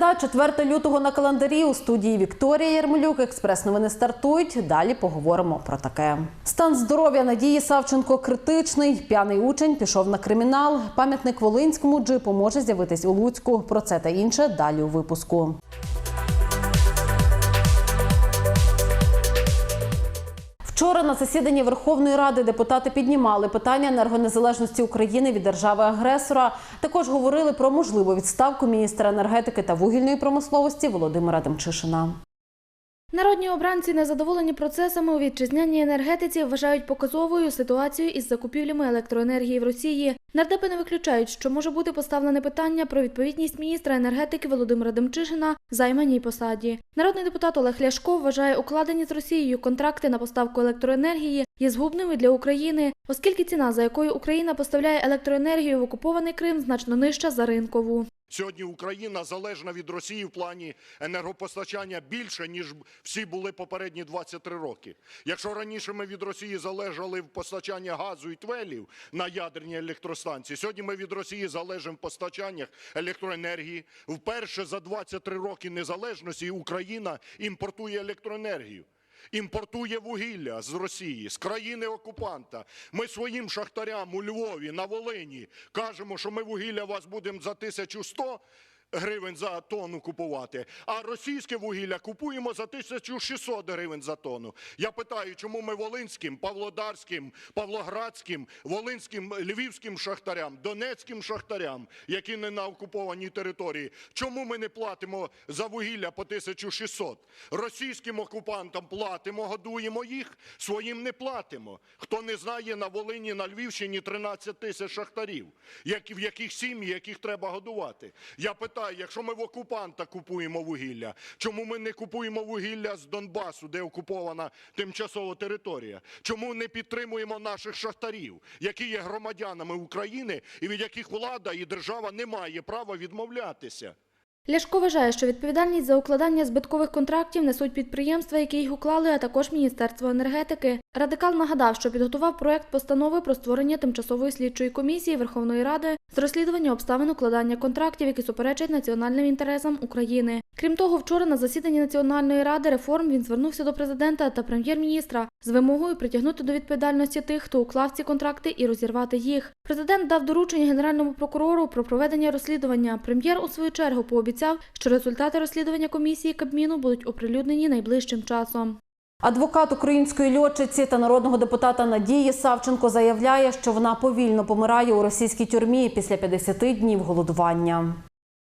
Середа, 4 лютого на календарі у студії Вікторія Єрмолюк. Експрес-новини стартують. Далі поговоримо про таке. Стан здоров'я Надії Савченко критичний. П'яний учень пішов на кримінал. Пам'ятник Волинському джипу може з'явитись у Луцьку. Про це та інше далі у випуску. Вчора на засіданні Верховної Ради депутати піднімали питання енергонезалежності України від держави-агресора. Також говорили про можливу відставку міністра енергетики та вугільної промисловості Володимира Демчишина. Народні обранці, незадоволені процесами у вітчизняній енергетиці, вважають показовою ситуацію із закупівлями електроенергії в Росії. Нардепи не виключають, що може бути поставлене питання про відповідність міністра енергетики Володимира Демчишина займаній посаді. Народний депутат Олег Ляшко вважає укладені з Росією контракти на поставку електроенергії є згубними для України, оскільки ціна, за якою Україна поставляє електроенергію в окупований Крим, значно нижча за ринкову. Сьогодні Україна залежна від Росії в плані енергопостачання більше, ніж всі були попередні 23 роки. Якщо раніше ми від Росії залежали в постачанні газу і твелів на ядерні електростанції, сьогодні ми від Росії залежимо в постачаннях електроенергії. Вперше за 23 роки незалежності Україна імпортує електроенергію. Імпортує вугілля з Росії, з країни окупанта. Ми своїм шахтарям у Львові, на Волині кажемо, що ми вугілля вас будемо за 1100 гривень за тонну купувати, а російське вугілля купуємо за 1600 гривень за тонну. Я питаю, чому ми волинським, павлодарським, павлоградським, волинським, львівським шахтарям, донецьким шахтарям, які не на окупованій території, чому ми не платимо за вугілля по 1600? Російським окупантам платимо, годуємо їх, своїм не платимо. Хто не знає, на Волині, на Львівщині 13 тисяч шахтарів, в яких сім'ї, яких треба годувати. Я питаю, якщо ми в окупанта купуємо вугілля, чому ми не купуємо вугілля з Донбасу, де окупована тимчасова територія? Чому не підтримуємо наших шахтарів, які є громадянами України і від яких влада і держава не має права відмовлятися? Ляшко вважає, що відповідальність за укладання збиткових контрактів несуть підприємства, які їх уклали, а також Міністерство енергетики. Радикал нагадав, що підготував проект постанови про створення тимчасової слідчої комісії Верховної Ради з розслідування обставин укладання контрактів, які суперечать національним інтересам України. Крім того, вчора на засіданні Національної ради реформ він звернувся до президента та прем'єр-міністра з вимогою притягнути до відповідальності тих, хто уклав ці контракти, і розірвати їх. Президент дав доручення генеральному прокурору про проведення розслідування. Прем'єр у свою чергу пообіцяв, що результати розслідування комісії Кабміну будуть оприлюднені найближчим часом. Адвокат української льотчиці та народного депутата Надії Савченко заявляє, що вона повільно помирає у російській тюрмі після 50 днів голодування.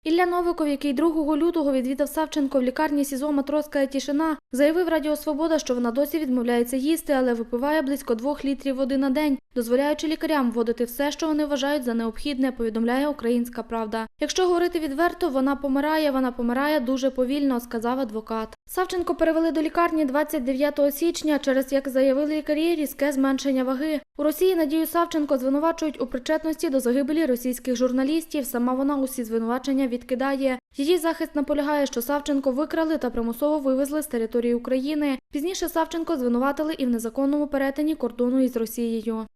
Ілля Новиков, який 2 лютого відвідав Савченко в лікарні СІЗО Матроска Тішина, заявив Радіо Свобода, що вона досі відмовляється їсти, але випиває близько двох літрів води на день, дозволяючи лікарям вводити все, що вони вважають за необхідне, повідомляє Українська Правда. Якщо говорити відверто, вона помирає, вона помирає дуже повільно, сказав адвокат. Савченко перевели до лікарні 29 січня, через як заявили лікарі, різке зменшення ваги. У Росії Надію Савченко звинувачують у причетності до загибелі російських журналістів. Сама вона усі звинувачення відкидає. Її захист наполягає, що Савченко викрали та примусово вивезли з території України. Пізніше Савченко звинуватили і в незаконному перетині кордону із Росією.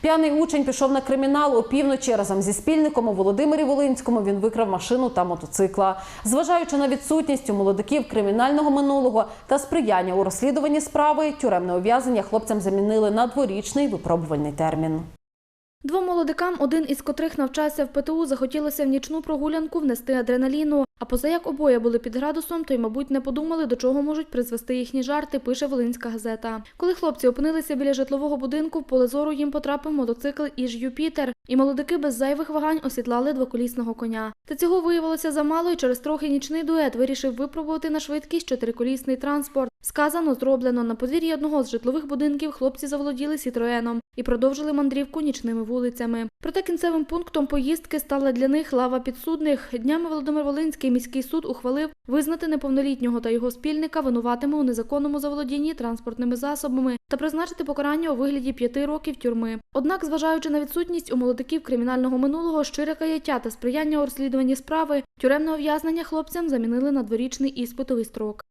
П'яний учень пішов на кримінал опівночі разом зі спільником у Володимирі Волинському. Він викрав машину та мотоцикла. Зважаючи на відсутність у молодиків кримінального минулого та сприяння у розслідуванні справи, тюремне ув'язнення хлопцям замінили на дворічний випробувальний термін. Двом молодикам, один із котрих навчався в ПТУ, захотілося в нічну прогулянку внести адреналіну. А поза як обоє були під градусом, то й, мабуть, не подумали, до чого можуть призвести їхні жарти, пише Волинська газета. Коли хлопці опинилися біля житлового будинку, в поле зору їм потрапив мотоцикл Іж Юпітер, і молодики без зайвих вагань осідлали двоколісного коня. Та цього виявилося замало, і через трохи нічний дует вирішив випробувати на швидкість чотириколісний транспорт. Сказано, зроблено на подвір'ї одного з житлових будинків хлопці заволоділи сітроеном і продовжили мандрівку нічними вулицями. Проте кінцевим пунктом поїздки стала для них лава підсудних. Днями Володимир Волинський міський суд ухвалив визнати неповнолітнього та його спільника винуватими у незаконному заволодінні транспортними засобами та призначити покарання у вигляді п'яти років тюрми. Однак, зважаючи на відсутність у молодиків кримінального минулого, щире каяття та сприяння у розслідуванні справи, тюремне ув'язнення хлопцям замінили на дворічний іспитовий строк.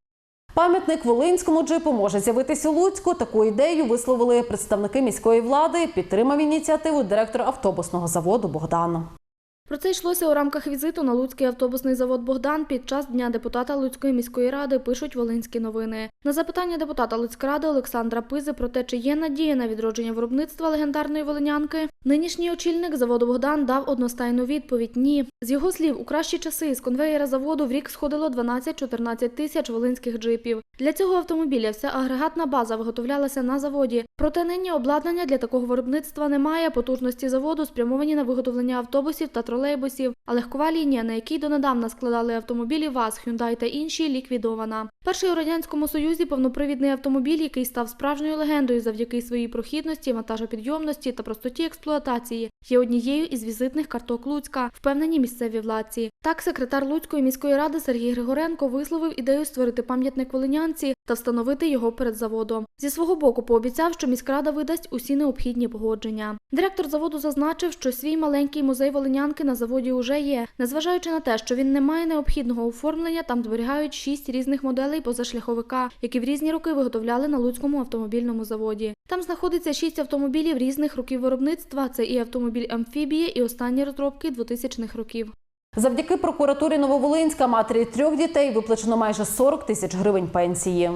Пам'ятник Волинському джипу може з'явитися у Луцьку. Таку ідею висловили представники міської влади. Підтримав ініціативу директор автобусного заводу Богдан. Про це йшлося у рамках візиту на Луцький автобусний завод Богдан під час дня депутата Луцької міської ради. Пишуть Волинські новини. На запитання депутата Луцькради Олександра Пизи про те, чи є надія на відродження виробництва легендарної волинянки, нинішній очільник заводу Богдан дав одностайну відповідь: ні. З його слів, у кращі часи з конвеєра заводу в рік сходило 12-14 тисяч волинських джипів. Для цього автомобіля вся агрегатна база виготовлялася на заводі. Проте нині обладнання для такого виробництва немає. Потужності заводу спрямовані на виготовлення автобусів та тролейбусів. А легкова лінія, на якій донедавна складали автомобілі ВАЗ, Hyundai та інші, ліквідована. Перший у радянському союзі повнопривідний автомобіль, який став справжньою легендою завдяки своїй прохідності, вантажопідйомності та простоті експлуатації, є однією із візитних карток Луцька, впевнені місцеві владці. Так, секретар Луцької міської ради Сергій Григоренко висловив ідею створити пам'ятник волинянці та встановити його перед заводом. Зі свого боку пообіцяв, що міськрада видасть усі необхідні погодження. Директор заводу зазначив, що свій маленький музей волинянки на заводі уже є. Незважаючи на те, що він не має необхідного оформлення, там зберігають шість різних моделей позашляховика, які в різні роки виготовляли на Луцькому автомобільному заводі. Там знаходиться шість автомобілів різних років виробництва. Це і автомобіль амфібія, і останні розробки 2000-х років. Завдяки прокуратурі Нововолинська матері трьох дітей виплачено майже 40 тисяч гривень пенсії.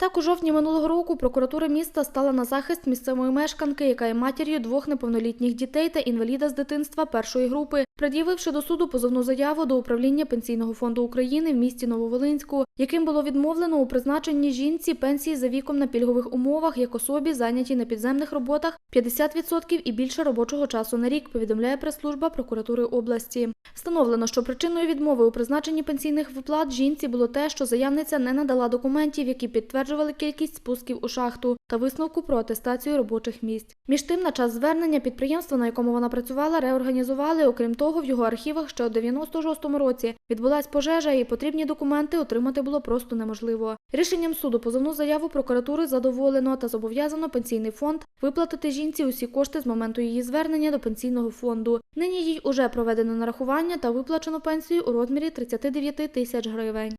Так, у жовтні минулого року прокуратура міста стала на захист місцевої мешканки, яка є матір'ю двох неповнолітніх дітей та інваліда з дитинства першої групи, пред'явивши до суду позовну заяву до управління Пенсійного фонду України в місті Нововолинську, яким було відмовлено у призначенні жінці пенсії за віком на пільгових умовах як особі, зайнятій на підземних роботах 50% і більше робочого часу на рік, повідомляє прес-служба прокуратури області. Встановлено, що причиною відмови у призначенні пенсійних виплат жінці було те, що заявниця не надала документів, які підтверджували кількість спусків у шахту та висновку про атестацію робочих місць. Між тим, на час звернення підприємства, на якому вона працювала, реорганізували. Окрім того, в його архівах ще у 96-му році відбулась пожежа, і потрібні документи отримати було просто неможливо. Рішенням суду позовну заяву прокуратури задоволено та зобов'язано пенсійний фонд виплатити жінці усі кошти з моменту її звернення до пенсійного фонду. Нині їй уже проведено нарахування та виплачено пенсію у розмірі 39 тисяч гривень.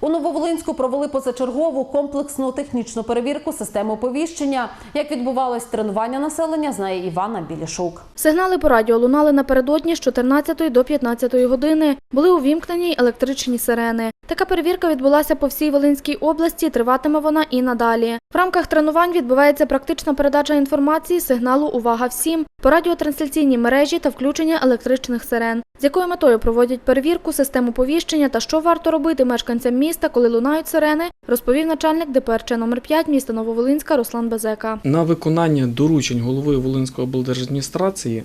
У Нововолинську провели позачергову комплексну технічну перевірку системи оповіщення. Як відбувалось тренування населення, знає Івана Білішук. Сигнали по радіо лунали напередодні з 14 до 15 години. Були увімкнені електричні сирени. Така перевірка відбулася по всій Волинській області. Триватиме вона і надалі. В рамках тренувань відбувається практична передача інформації сигналу Увага всім по радіотрансляційній мережі та включення електричних сирен. З якою метою проводять перевірку систему повіщення та що варто робити мешканцям міста, коли лунають сирени, розповів начальник ДПРЧ номер 5 міста Нововолинська Руслан Безека. На виконання доручень голови Волинської облдержадміністрації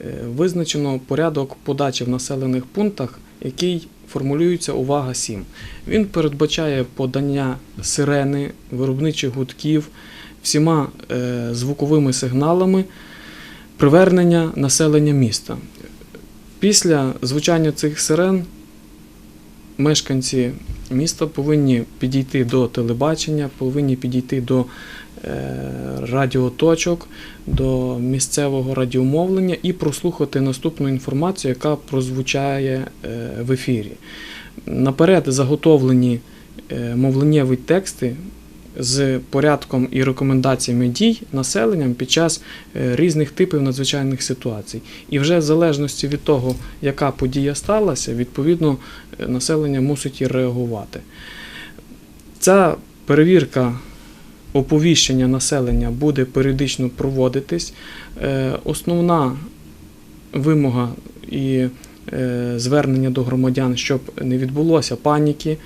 е, визначено порядок подачі в населених пунктах, який формулюється увага 7. Він передбачає подання сирени, виробничих гудків, всіма е, звуковими сигналами привернення населення міста. Після звучання цих сирен мешканці міста повинні підійти до телебачення, повинні підійти до е, радіоточок, до місцевого радіомовлення і прослухати наступну інформацію, яка прозвучає е, в ефірі. Наперед заготовлені е, мовленнєві тексти з порядком і рекомендаціями дій населенням під час е, різних типів надзвичайних ситуацій. І вже в залежності від того, яка подія сталася, відповідно е, населення мусить і реагувати. Ця перевірка оповіщення населення буде періодично проводитись. Е, Основна вимога і звернення до громадян, щоб не відбулося паніки.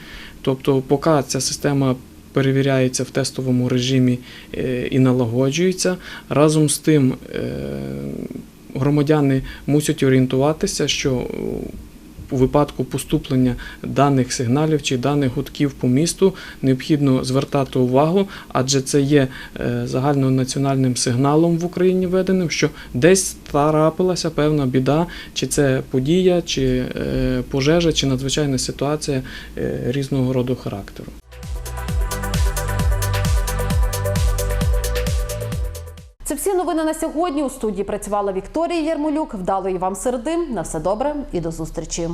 Тобто, поки ця система перевіряється в тестовому режимі е, і налагоджується, разом з тим е, громадяни мусять орієнтуватися, що у випадку поступлення даних сигналів чи даних гудків по місту необхідно звертати увагу, адже це є е, загальнонаціональним сигналом в Україні введеним, що десь трапилася певна біда, чи це подія, чи пожежа, чи надзвичайна ситуація різного роду характеру. Це всі новини на сьогодні. У студії працювала Вікторія Єрмолюк. Вдалої вам середи. На все добре і до зустрічі.